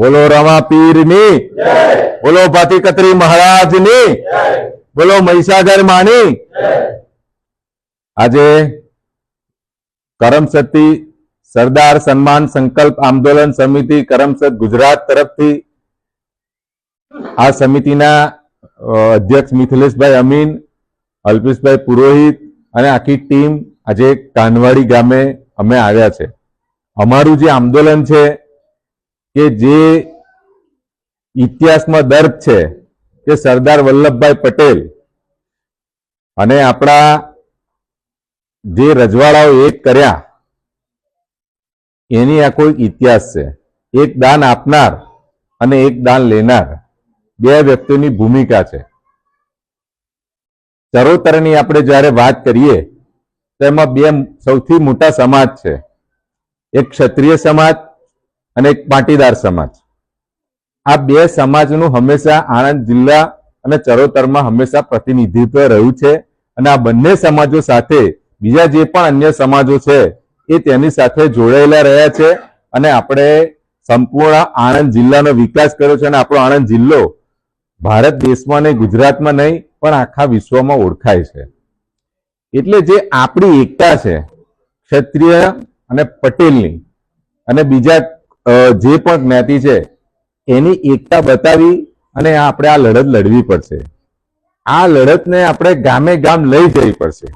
બોલો રમા પીરની. બોલો ભાતી કતરી મહારાજની. બોલો મહિસાગર માની. આજે કરમસતી સરદાર સન્માન સંકલ્પ આંદોલન સમિતિ કરમસદ ગુજરાત તરફથી આ સમિતિના અધ્યક્ષ મિથિલેશભાઈ અમીન અલ્પેશભાઈ પુરોહિત અને આખી ટીમ આજે કાનવાડી ગામે અમે આવ્યા છે. અમારું જે આંદોલન છે કે જે ઇતિહાસમાં દર્દ છે કે સરદાર વલ્લભભાઈ પટેલ અને આપણા જે રજવાડાઓ એક કર્યા, એની આ કોઈ ઇતિહાસ છે. એક દાન આપનાર અને એક દાન લેનાર બે વ્યક્તિની ભૂમિકા છે. ચરોતરની આપણે જ્યારે વાત કરીએ, તો એમાં બે સૌથી મોટા સમાજ છે. એક ક્ષત્રિય સમાજ અને એક પાટીદાર સમાજ. આ બે સમાજનું હંમેશા આણંદ જિલ્લા અને ચરોતરમાં હંમેશા પ્રતિનિધિત્વ રહ્યું છે અને આ બંને સમાજો સાથે બીજા જે પણ અન્ય સમાજો છે એ તેની સાથે જોડાયેલા રહ્યા છે અને આપણે સંપૂર્ણ આણંદ જિલ્લાનો વિકાસ કર્યો છે અને આપણો આણંદ જિલ્લો ભારત દેશમાં નહીં, ગુજરાતમાં નહીં, પણ આખા વિશ્વમાં ઓળખાય છે. એટલે જે આપણી એકતા છે, ક્ષત્રિય અને પટેલની અને બીજા જે પણ જ્ઞાતિ છે, એની એકતા બતાવી અને આપણે આ લડત લડવી પડશે. આ લડતને આપણે ગામે ગામ લઈ જવી પડશે.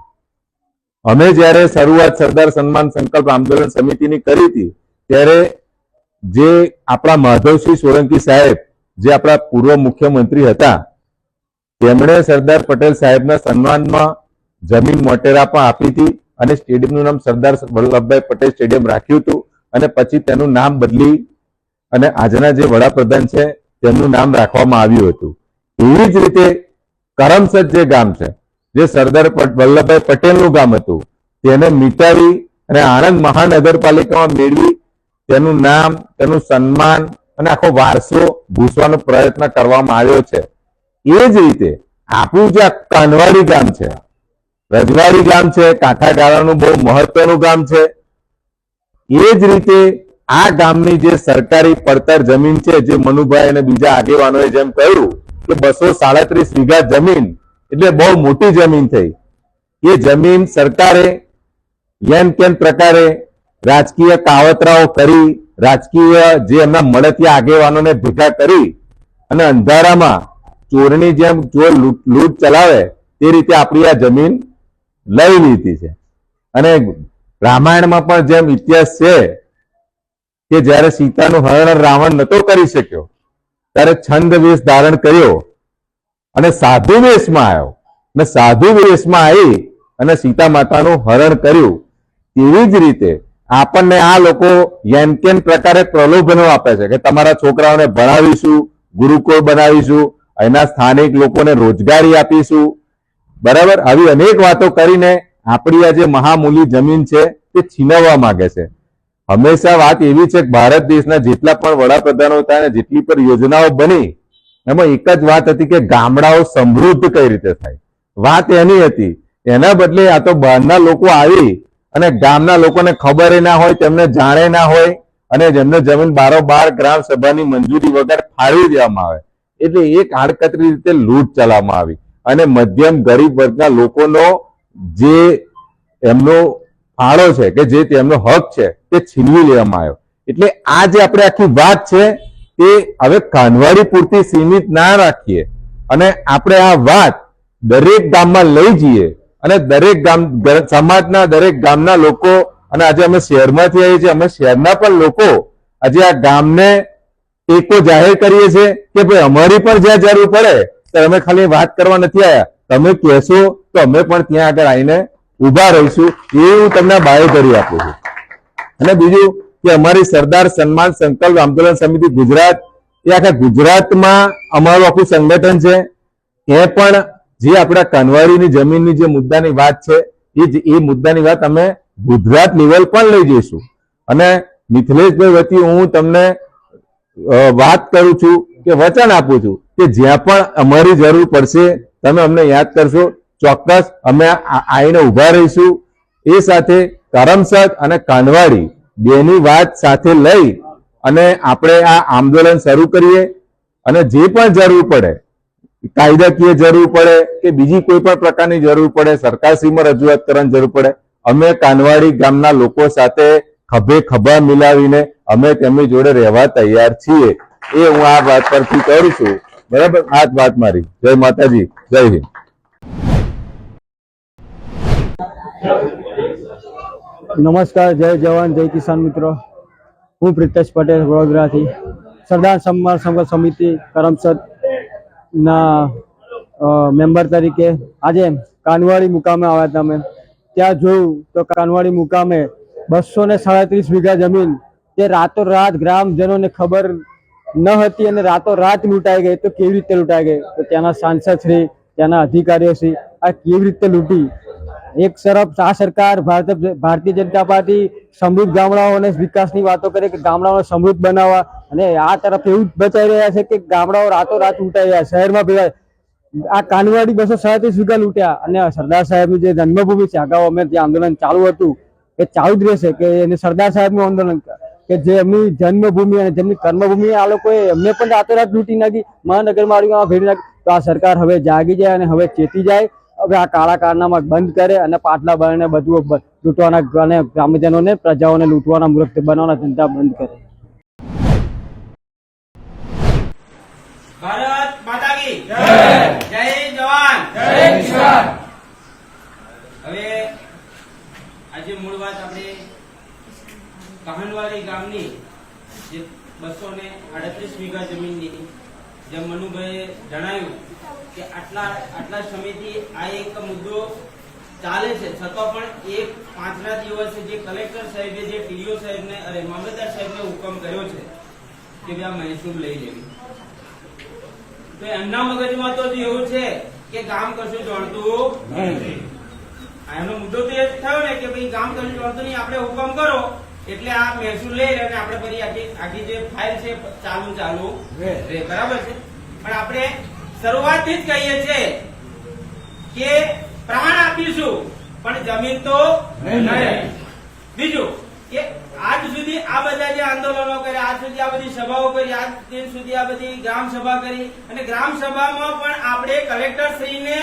અમે જ્યારે શરૂઆત સરદાર સન્માન સંકલ્પ આંદોલન સમિતિની કરી હતી, ત્યારે જે આપણા માધવસિંહ સોલંકી સાહેબ, જે આપણા પૂર્વ મુખ્યમંત્રી હતા, તેમણે સરદાર પટેલ સાહેબના સન્માનમાં જમીન મોટેરા પણ આપી હતી અને સ્ટેડિયમનું નામ સરદાર વલ્લભભાઈ પટેલ સ્ટેડિયમ રાખ્યું હતું. અને પછી તેનું નામ બદલી અને આજના જે વડાપ્રધાન છે, તેમનું નામ રાખવામાં આવ્યું હતું. એવી જ રીતે કરમસદ જે ગામ છે, જે સરદાર વલ્લભભાઈ પટેલનું ગામ હતું, તેને મિટાવી અને આણંદ મહાનગરપાલિકામાં મેળવી તેનું નામ, તેનું સન્માન અને આખો વારસો ભૂસવાનો પ્રયત્ન કરવામાં આવ્યો છે. એ જ રીતે આપણું જે કાનવાડી ગામ છે, રજવાડી ગામ છે કાંઠા ગાળાનું બહુ મહત્વનું ગામ છે એ જ રીતે આ ગામની જે સરકારી પડતર જમીન છે, જે મનુભાઈ અને બીજા આગેવાનોએ જેમ કહ્યું કે બસો સાડત્રીસ વીઘા જમીન એટલે બહુ મોટી જમીન થઈ. એ જમીન સરકારે યેન કેન પ્રકારે રાજકીય કાવતરાઓ કરી, રાજકીય જે એમના મળતિયા આગેવાનોને ભેગા કરી અને અંધારામાં ચોરની જેમ ચોર લૂંટ ચલાવે તે રીતે આપણી આ જમીન લઈ લીધી છે. અને રામાયણમાં પણ જેમ ઇતિહાસ છે કે જ્યારે સીતાનું હરણ રાવણ નતો કરી શક્યો, ત્યારે છંદ વેશ ધારણ કર્યો અને સાધુ વેશમાં આવ્યો. અને સાધુ વેશમાં આવી અને સીતા માતાનું હરણ કર્યું. તેવી જ રીતે આપણને આ લોકો યેનકેન પ્રકારે પ્રલોભનો આપે છે કે તમારા છોકરાઓને ભણાવીશું, ગુરુકુળ બનાવીશું અહીંના સ્થાનિક લોકોને રોજગારી આપીશું. બરાબર? આવી અનેક વાતો કરીને આપણી આ જે મહામૂલી જમીન છે તે છીનવવા માંગે છે. હંમેશા વાત એવી છે કે ભારત દેશના જેટલા પણ વડાપ્રધાનો હતા અને જેટલી પણ યોજનાઓ બની, એમાં એક જ વાત હતી કે ગામડાઓ સમૃદ્ધ કઈ રીતે થાય. વાત એની હતી, એના બદલે આ તો બહારના લોકો આવી અને ગામના લોકોને ખબર ના હોય, તેમને જાણે ના હોય અને જેમને જમીન બારોબાર ગ્રામ સભાની મંજૂરી વગર ફાળવી દેવામાં આવે. એટલે એક આડકતરી રીતે લૂંટ ચલાવવામાં આવી. અને મધ્યમ ગરીબ વર્ગના લોકોનો જે એમનો ફાળો છે કે જે તેમનો હક છે તે છીનવી લેવામાં આવ્યો. એટલે આ જે આપણે આખી વાત છે તે હવે કાનવાડી પૂરતી સીમિત ના રાખીએ. અને આપણે આ વાત દરેક ગામમાં લઈ જઈએ અને દરેક ગામ સમાજના દરેક ગામના લોકો અને આજે અમે શહેરમાંથી આવીએ છીએ, અમે શહેરના પણ લોકો આજે આ ગામને ટેકો જાહેર કરીએ છીએ કે ભાઈ અમારી પણ જ્યાં જરૂર પડે, ત્યારે અમે ખાલી વાત કરવા નથી આવ્યા. તમે કહેશો તો અમે પણ ત્યાં આગળ આવીને ઊભા રહીશું એ હું તમને બાહેધરી આપું છું. અને બીજું કે અમારી સરદાર સન્માન સંકલ્પ આંદોલન સમિતિ ગુજરાત, એ આખા ગુજરાતમાં અમારું આખું સંગઠન છે. એ પણ જે આપણા કનવાડીની જમીનની જે મુદ્દાની વાત છે, એ જ- એ મુદ્દાની વાત અમે ગુજરાત લેવલ પણ લઈ જઈશું. અને મિથિલેશભાઈ વતી હું તમને વાત કરું છું કે વચન આપું છું કે જ્યાં પણ અમારી જરૂર પડશે તમે અમને યાદ કરશો, ચોક્કસ અમે આઈને ઊભા રહીશું. એ સાથે કરમસદ અને કાનવાડી બેની વાત સાથે લઈ અને આપણે આ આંદોલન શરૂ કરીએ અને જે પણ જરૂર પડે, કાયદાકીય જરૂર પડે કે બીજી કોઈ પણ પ્રકારની જરૂર પડે સરકારશ્રીમાં રજૂઆત કરવાની જરૂર પડે, અમે કાનવાડી ગામના લોકો સાથે ખભે ખભા મિલાવીને અમે તેમની જોડે રહેવા તૈયાર છીએ. એ હું આ વાત પરથી કરું છું. બરાબર? આ વાત મારી. જય માતાજી. જય હિન્દ. નમસ્કાર, જય જવાન, જય કિસાન મિત્રો. હું પ્રિતેશ પટેલ, વડોદરાથી. સરદાર સન્માન સંઘર્ષ સમિતિ કરમસદ ના મેમ્બર તરીકે આજે કાનવાડી મુકામે આવ્યા હતા અમે. ત્યાં જોયું તો કાનવાડી મુકામે બસો ને સાડત્રીસ વીઘા જમીન તે રાતોરાત ગ્રામજનોને ખબર ન હતી અને રાતો રાત લૂંટાઈ ગઈ, તો કેવી રીતે લૂંટાઈ ગઈ? તો ત્યાંના સાંસદ શ્રી, ત્યાંના અધિકારીઓ શ્રી, આ કેવી રીતે લૂંટી? એક તરફ આ સરકાર ભારત- ભારતીય જનતા પાર્ટી સમૃદ્ધ ગામડાઓને વિકાસની વાતો કરે કે ગામડાઓને સમૃદ્ધ બનાવવા. અને આ તરફ એવું જ બચાવી રહ્યા છે કે ગામડાઓ રાતો રાત લૂંટાઈ રહ્યા શહેરમાં ભેગા આ કાનવાડી બસો સાડત્રીસ વીઘા લૂંટ્યા. અને સરદાર સાહેબની જે જન્મભૂમિ છે, અગાઉ અમે ત્યાં આંદોલન ચાલુ હતું, એ ચાલુ જ રહેશે કે એને સરદાર સાહેબનું આંદોલન કે જે એમની જન્મભૂમિ અને જેમની કર્મભૂમિ આ લોકોએ એમને પણ રાતોરાત લૂંટી નાખી મહાનગરપાલિકામાં ભેડી નાખી. તો આ સરકાર હવે જાગી જાય અને હવે ચેતી જાય. હવે આ કાળા કારનામાં બંધ કરે અને પાટલા બને બધું લૂંટવાના અને ગ્રામજનોને પ્રજાઓને લૂંટવાના મૂર્ખ બનાવવાના ધંધા બંધ કરે. ભારત માતા કી જય જવાન. હવે આજે મૂળ વાત આપણે કહાનવાડી ગામની જે બસો ને અડત્રીસ વીઘા જમીનની જેમ મનુભાઈએ જણાવ્યું કે આટલા આટલા સમયથી આ એક મુદ્દો ચાલે છે. છતાં પણ એક પાંચના દિવસે જે કલેક્ટર સાહેબે જે ટીડીઓ સાહેબને અરે મામલતદાર સાહેબને હુકમ કર્યો છે કે ભાઈ આ મહેસૂલ લઈ લેવી. તો એમના મગજમાં તો એવું છે કે ગામ કશું જોડતું નથી. એનો મુદ્દો તો એ થયો ને કે ભાઈ ગામ કશું જોડતું નહીં. આપણે હુકમ કરો. એટલે આ મહેસૂલ લઈ અને આપણે પછી આખી આખી જે ફાઇલ છે ચાલુ ચાલુ. રહે બરાબર છે? પણ આપણે શરૂઆતથી જ કહીએ છીએ કે પ્રમાણ આપીશું પણ જમીન તો બીજું કે આજ સુધી આ બધા જે આંદોલનો કર્યા આજ સુધી આ બધી સભાઓ કરી આજ દિન સુધી આ બધી ગ્રામ સભા કરી. અને ગ્રામ સભામાં પણ આપણે કલેક્ટર શ્રીને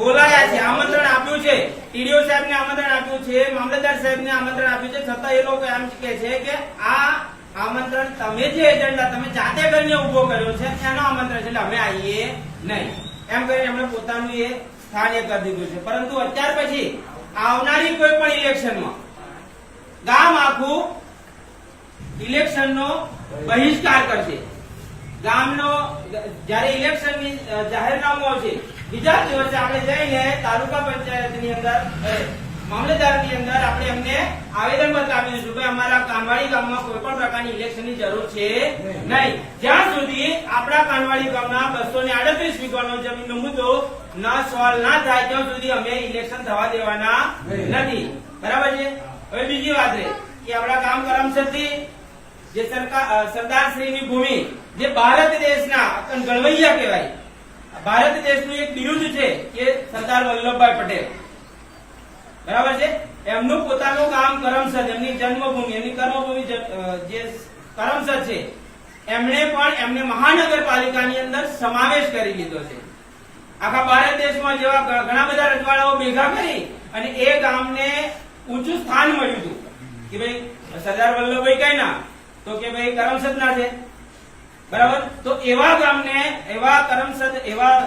બોલાયા છે, આમંત્રણ આપ્યું છે. ટીડીઓ સાહેબને આમંત્રણ આપ્યું છે, મામલતદાર સાહેબને આમંત્રણ આપ્યું છે. છતાં એ લોકો એમ કે છે કે આ આમંત્રણ તમે જે એજન્ડા તમે જાતે કરીને ઊભો કર્યો છે એનો આમંત્રણ છે, એટલે અમે આવીએ નહીં. એમ કરીને એમણે પોતાનું એ સ્થાન એ કરી દીધું છે. પરંતુ અત્યાર પછી આવનારી કોઈ પણ ઇલેક્શનમાં ગામ આખું ઇલેક્શનનો બહિષ્કાર કરશે. ગામનો, જ્યારે ઇલેક્શનની જાહેરનામું આવશે બીજા દિવસે આપણે જઈને તાલુકા પંચાયતની અંદર મામલતદારની અંદર આપણે એમને આવેદન પત્ર આપી દઈશું કે અમારા કાનવાડી ગામમાં કોઈ પણ પ્રકારની ઇલેક્શનની જરૂર છે નહીં. જ્યાં સુધી આપણા કાનવાડી ગામના બસો ને આડત્રીસ વીઘાનો જમીનનો મુદ્દો ન સોલ્વ ના થાય ત્યાં સુધી અમે ઇલેક્શન થવા દેવાના નથી. બરાબર છે? હવે બીજી વાત રે કે આપણા ગામ કરમસરથી જે સરકાર સરદારશ્રીની ભૂમિ જે ભારત દેશના ગણવૈયા કહેવાય ભારત દેશનું એક બિરુદ છે કે સરદાર વલ્લભભાઈ પટેલ. બરાબર છે? એમનું પોતાનું કામ કરમસદ, એમની જન્મભૂમિ, એમની કર્મભૂમિ જે કરમસદ છે, એમણે પણ એમને મહાનગરપાલિકાની અંદર સમાવેશ કરી લીધો છે. આખા ભારત દેશમાં જેવા ઘણા બધા રજવાડાઓ ભેગા કરી અને એ ગામને ઊંચું સ્થાન મળ્યું હતું. કે ભાઈ, સરદાર વલ્લભભાઈ કઈ ના? તો કે ભાઈ કરમસદ ના છે. બરાબર? તો એવા ગામને એવા કરમસદ એવા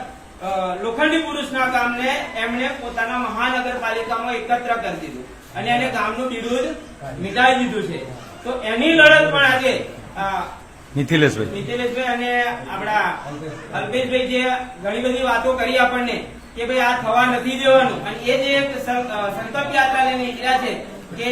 લોખંડી પુરુષના ગામને એમણે પોતાના મહાનગરપાલિકામાં એકત્ર કરી દીધું. અને એને ગામનું બિરુદ મિટાવી દીધું છે. તો એની લડત પણ આજે મિથિલેશભાઈ. મિથિલેશભાઈ અને આપણા અલ્પેશભાઈ જે ઘણી બધી વાતો કરી આપણને કે ભાઈ આ થવા નથી દેવાનું. અને એ જે સંકલ્પ યાત્રા લઈને નીકળ્યા છે કે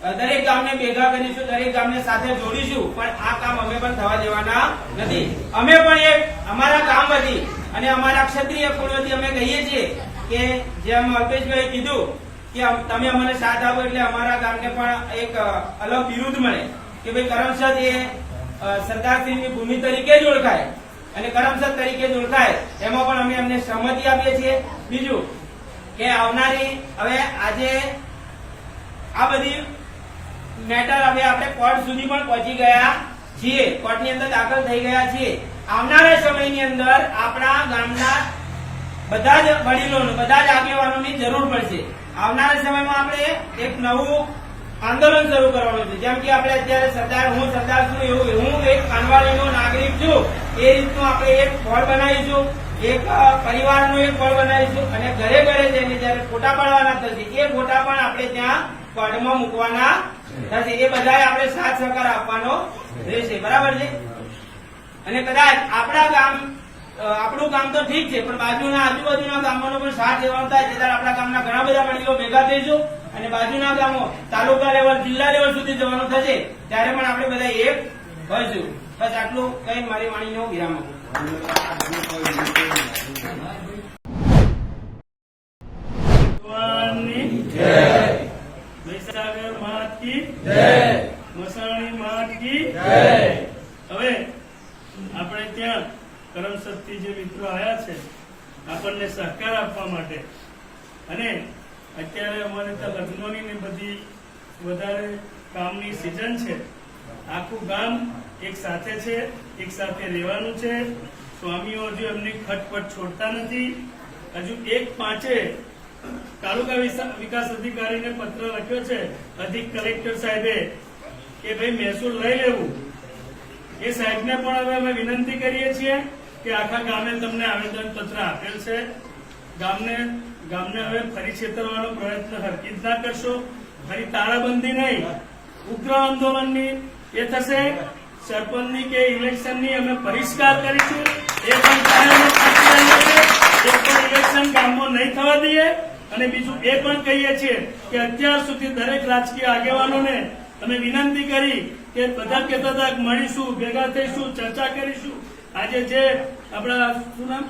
દરેક ગામને ભેગા કરીશું, દરેક ગામને સાથે જોડીશું, પણ આ કામ અમે પણ થવા દેવાના નથી. અમે પણ એક અમારા કામ હતી અને અમારા ક્ષત્રિય કુળોથી અમે કહીએ છીએ કે જેમ અલ્પેશભાઈ કીધું કે તમે અમને સાથ આપો એટલે અમારા ગામને પણ એક અલગ વિરુદ્ધ મળે કે ભાઈ કરમસદ એ સરદારસિંહની ભૂમિ તરીકે જ ઓળખાય અને કરમસદ તરીકે જ ઓળખાય. એમાં પણ અમે એમને સહમતિ આપીએ છીએ. બીજું કે આવનારી, હવે આજે આ બધી મેટર હવે આપણે કોર્ટ સુધી પણ પહોંચી ગયા છીએ. કોર્ટની અંદર દાખલ થઈ ગયા છીએ. આવનારા સમયની અંદર આપણા ગામના બધા જ વડીલોનું, બધા જ આગેવાનોની જરૂર પડશે. આવનારા સમયમાં આપણે એક નવું આંદોલન શરૂ કરવાનું છે. જેમ કે આપણે અત્યારે સરદાર, હું સરદાર છું, એવું હું એક કાનવાડીનો નાગરિક છું. એ રીતનું આપણે એક બોર્ડ બનાવીશું. એક પરિવારનું એક બોર્ડ બનાવીશું. અને ઘરે ઘરે જઈને જયારે ફોટા પાડવાના થશે, એ ફોટા પણ આપણે ત્યાં કોર્ટમાં મૂકવાના થશે એ બધાએ આપણે સાથ સહકાર આપવાનો રહેશે. બરાબર છે? અને કદાચ આપણા ગામ આપણું કામ તો ઠીક છે, પણ બાજુના આજુબાજુના ગામોનો પણ સાથ લેવાનો થાય છે. આપણા ગામના ઘણા બધા વડીલો ભેગા થઈશું અને બાજુના ગામો, તાલુકા લેવલ, જિલ્લા લેવલ સુધી જવાનું થશે, ત્યારે પણ આપણે બધા એક હોઈશું. બસ આટલું કઈ મારી વાણીનો વિરામ આપું ભગવાનની જય મહીસાગર માત કી જય મસાણી માત કી જય હવે આપણે ત્યાં કરમ જે મિત્રો આવ્યા છે, આપણને સહકાર આપવા માટે. અને અત્યારે અમારે તો લગ્નોની ને બધી વધારે કામની સિઝન છે. આખું ગામ એક સાથે છે, એક સાથે રહેવાનું છે. સ્વામીઓ હજુ એમની ખટપટ છોડતા નથી. હજુ એક પાંચે તાલુકા વિકાસ અધિકારીને પત્ર લખ્યો છે, અધિક કલેક્ટર સાહેબે, કે ભાઈ મહેસૂલ લઈ લેવું. એ સાહેબને પણ હવે અમે વિનંતી કરીએ છીએ કે આખા ગામે તમને આવેદન પત્ર આપેલ છે. ગામને ગામને હવે ફરી છેતરવાનો પ્રયત્ન હરકિત ના કરશો. ફરી તારાબંધી નહીં. ઉગ્ર આંદોલનની એ થશે. સરપંચની કે ઇલેક્શનની અમે પરિષ્કાર કરીશું. એ પણ ઇલેક્શન ગામમાં નહીં થવા દઈએ. અને બીજું એ પણ કહીએ છીએ કે અત્યાર સુધી દરેક રાજકીય આગેવાનોને અમે વિનંતી કરી કે બધા કહેતા હતા મળીશું, ભેગા થઈશું, ચર્ચા કરીશું. આજે જે આપણા શું નામ?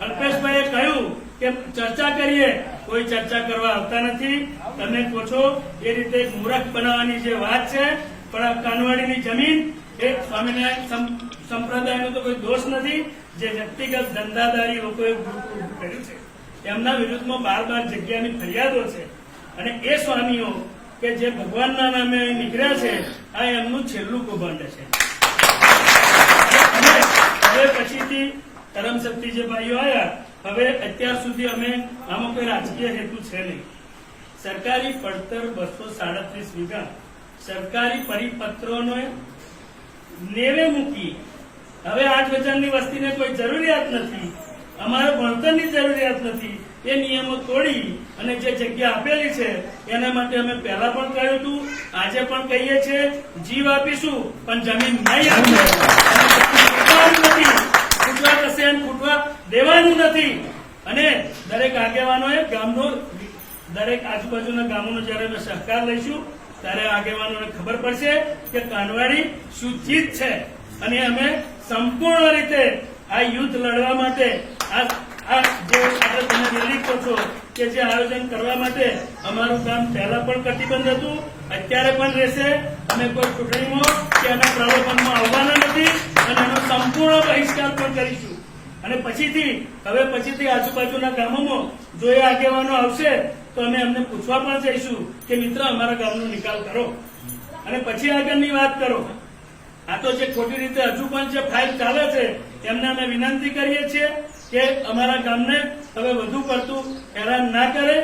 અલ્પેશભાઈએ કહ્યું કે ચર્ચા કરીએ, કોઈ ચર્ચા કરવા આવતા નથી. તમે પૂછો, એ રીતે મૂરખ બનાવવાની જે વાત છે, પણ આ કાનવાડીની જમીન, એ સ્વામિનારાયણ સંપ્રદાયનો તો કોઈ દોષ નથી. જે વ્યક્તિગત ધંધાદારી લોકોએ કર્યું છે, એમના વિરુદ્ધમાં બાર બાર જગ્યાની ફરિયાદો છે. અને એ સ્વામીઓ કે જે ભગવાનના નામે નીકળ્યા છે, આ એમનું છેલ્લું કૌભાંડ છે. હવે પછીથી કરમશક્તિ જે ભાઈઓ આવ્યા હવે અત્યાર સુધી અમે આમાં કોઈ રાજકીય હેતુ છે નહીં. સરકારી પડતર બસો સાડત્રીસ વીઘા સરકારી પરિપત્રોનો નેવે મૂકી. હવે આઠ હજારની વસ્તીને કોઈ જરૂરિયાત નથી. અમારે ભણતરની જરૂરિયાત નથી. એ નિયમો તોડી અને જે જગ્યા આપેલી છે, એના માટે અમે પહેલા પણ કહ્યું હતું, આજે પણ કહીએ છીએ, જીવ આપીશું, પણ જમીન નહીં આપીએ અને જમીન ફૂટવાનું નથી ફૂટવા થશે એમ દેવાનું નથી. અને દરેક આગેવાનોએ ગામનો દરેક આજુબાજુના ગામોનો જયારે અમે સહકાર લઈશું, ત્યારે આગેવાનોને ખબર પડશે કે કાનવાડી શું છે. અને અમે સંપૂર્ણ રીતે આ યુદ્ધ લડવા માટે તમે નિર્ણય છો કે જે આયોજન કરવા માટે અમારું કામ પહેલા પણ કટિબંધ હતું, અત્યારે પણ રહેશે. અમે કોઈ ચૂંટણીમાં કે એના પ્રલોભનમાં આવવાના નથી અને એનો સંપૂર્ણ બહિષ્કાર પણ કરીશું. અને પછીથી, હવે પછીથી આજુબાજુના ગામોમાં જો એ આગેવાનો આવશે, તો અમે એમને પૂછવા પણ જઈશું કે, મિત્ર, અમારા ગામનો નિકાલ કરો. અને પછી આગળની વાત કરો. આ તો જે ખોટી રીતે હજુ પણ જે ફાઇલ ચાલે છે, એમને અમે વિનંતી કરીએ છીએ કે અમારા ગામને હવે વધુ પડતું હેરાન ના કરે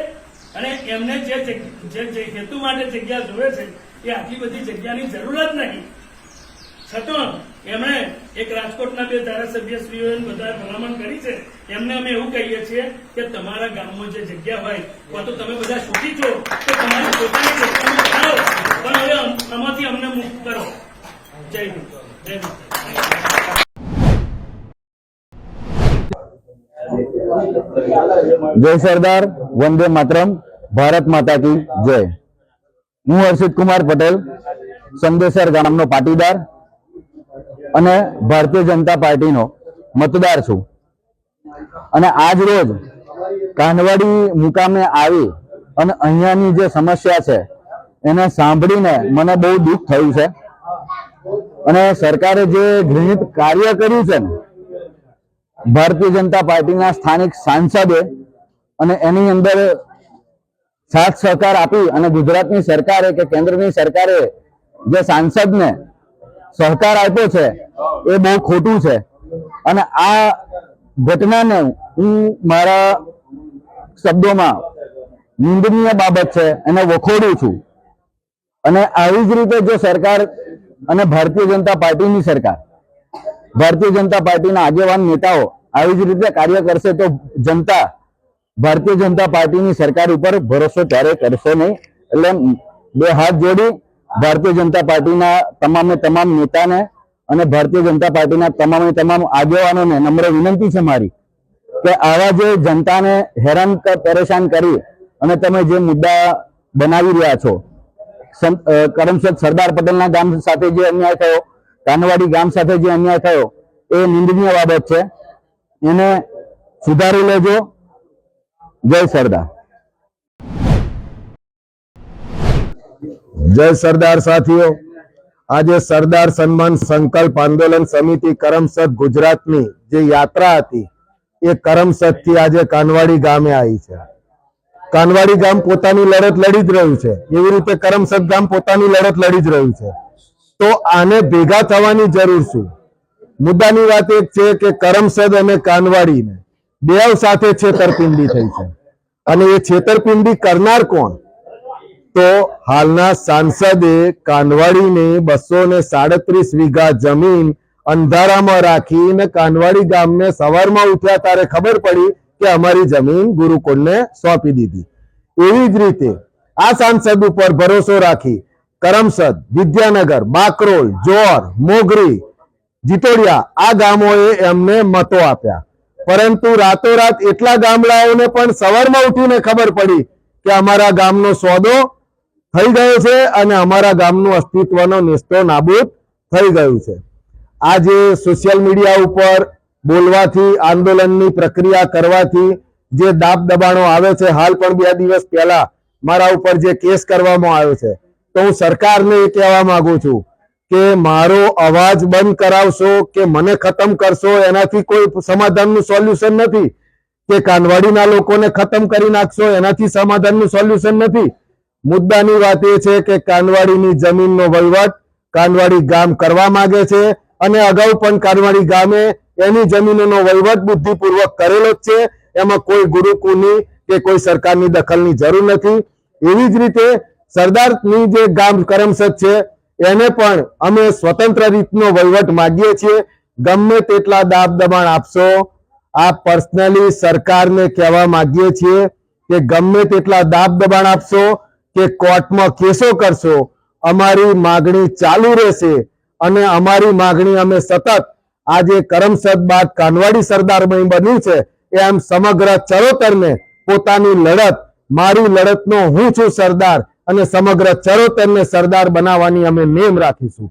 અને એમને જે હેતુ માટે જગ્યા જોવે છે, એ આટલી બધી જગ્યાની જરૂર જ નહીં છતાં એમણે એક રાજકોટના બે ધારાસભ્યશ્રીઓએ બધા ભલામણ કરી છે. એમને અમે એવું કહીએ છીએ કે તમારા ગામમાં જે જગ્યા હોય, કાં તો તમે બધા છૂટી છો તો તમારી પોતાની જગ્યામાં જાઓ પણ હવે આમાંથી અમને મુક્ત કરો. જય હિન્દ. જય જય સરદાર, વંદે માતરમ, ભારત માતા કી જય. હું હર્ષિત કુમાર પટેલ સંદેસર ગામનો પાટીદાર અને ભારતીય જનતા પાર્ટીનો મતદાર છું. અને આજ રોજ કાનવાડી મુકામે આવી અને અહીંયાની જે સમસ્યા છે, એને સાંભળીને મને બહુ દુઃખ થયું છે. અને સરકારે જે ઘૃણિત કાર્ય કર્યું છે ને, ભારતીય જનતા પાર્ટીના સ્થાનિક સાંસદે અને એની અંદર સાથ સહકાર આપી અને ગુજરાતની સરકારે કે કેન્દ્રની સરકારે જે સાંસદને સહકાર આપ્યો છે, એ બહુ ખોટું છે. અને આ ઘટનાને હું મારા શબ્દોમાં નિંદનીય બાબત છે, એને વખોડું છું. અને આવી જ રીતે જો સરકાર અને ભારતીય જનતા પાર્ટીની સરકાર, ભારતીય જનતા પાર્ટીના આગેવાન નેતાઓ આવી જ રીતે કાર્ય કરશે તો જનતા, ભારતીય જનતા પાર્ટીની સરકાર ઉપર ભરોસો ત્યારે કરશે નહીં. એટલે બે હાથ જોડી ભારતીય જનતા પાર્ટીના તમામે તમામ નેતાને અને ભારતીય જનતા પાર્ટીના તમામે તમામ આગેવાનોને નમ્ર વિનંતી છે મારી કે આવા જે જનતાને હેરાન પરેશાન કરી અને તમે જે મુદ્દા બનાવી રહ્યા છો કરમસદ સરદાર પટેલના ગામ સાથે જે અન્યાય થયો, કાનવાડી ગામ સાથે જે અન્યાય થયો, એ નિંદનીય બાબત છે. એને સુધારી લેજો. જય સરદાર. જય સરદાર સાથીઓ. આજે સરદાર સન્માન સંકલ્પ આંદોલન સમિતિ કરમસદ ગુજરાતની જે યાત્રા હતી, એ કરમસદથી આજે કાનવાડી ગામે આવી છે. કાનવાડી ગામ પોતાની લડત લડી જ રહ્યું છે. એવી રીતે કરમસદ ગામ પોતાની લડત લડી જ રહ્યું છે. તો આને ભેગા થવાની જરૂર શું? મુદ્દાની વાત એક છે કે કરમસદ અને કાનવાડીને બેવ સાથે છેતરપિંડી થઈ છે. અને એ છેતરપિંડી કરનાર કોણ? તો હાલના સાંસદે કાનવાડીને બસો ને સાડત્રીસ વીઘા જમીન અંધારામાં રાખીને કાનવાડી ગામને સવારમાં ઉઠ્યા ત્યારે ખબર પડી કે અમારી જમીન ગુરુકુળને સોંપી દીધી. એવી જ રીતે આ સાંસદ ઉપર ભરોસો રાખી કરમસદ, વિદ્યાનગર, બાકરોલ જોર મોગરી, જીતોડિયા આ ગામોએ એમને મતો આપ્યા. પરંતુ રાતોરાત એટલા ગામડાઓને પણ સવારમાં ઉઠીને ખબર પડી કે અમારા ગામનો સોદો થઈ ગયો છે અને અમારા ગામનું અસ્તિત્વનો નિસ્તો નાબૂદ થઈ ગયું છે. આજે સોશિયલ મીડિયા ઉપર બોલવાથી, આંદોલનની પ્રક્રિયા કરવાથી જે દાબ દબાણો આવે છે, હાલ પણ બે દિવસ પહેલા મારા ઉપર જે કેસ કરવામાં આવ્યો છે, તો હું સરકારને એ કહેવા માંગુ છું કે મારો અવાજ બંધ કરાવશો, કે મને ખતમ કરશો, એનાથી કોઈ સમાધાનનું સોલ્યુશન નથી. કે કાનવાડીના લોકોને ખતમ કરી નાખશો, એનાથી સમાધાનનું સોલ્યુશન નથી. મુદ્દાની વાત એ છે કે કાનવાડીની જમીનનો વહીવટ કાનવાડી ગામ કરવા માંગે છે અને અગાઉ પણ કાનવાડી ગામે એની જમીનોનો વહીવટ બુદ્ધિપૂર્વક કરેલો જ છે. એમાં કોઈ ગુરુકુની કે કોઈ સરકારની દખલની જરૂર નથી. એવી જ રીતે સરદારની જે ગામ કરમસદ છે, એને પણ અમે સ્વતંત્ર રીતનો વહીવટ માગીએ છીએ. ગમે તેટલા દાબ દબાણ આપશો, આ પર્સનલી સરકારને કહેવા માગીએ છીએ કે ગમે તેટલા દાબ દબાણ આપશો કે કોર્ટમાં કેસો કરશો, અમારી માગણી ચાલુ રહેશે અને અમારી માગણી અમે સતત આજે કરમસદ બાદ કાનવાડી સરદાર બન્યું છે એમ સમગ્ર ચરોતરને પોતાની લડત, મારી લડતનો હું છું સરદાર અને સમગ્ર ચરોતરને સરદાર બનાવવાની અમે નેમ રાખીશું.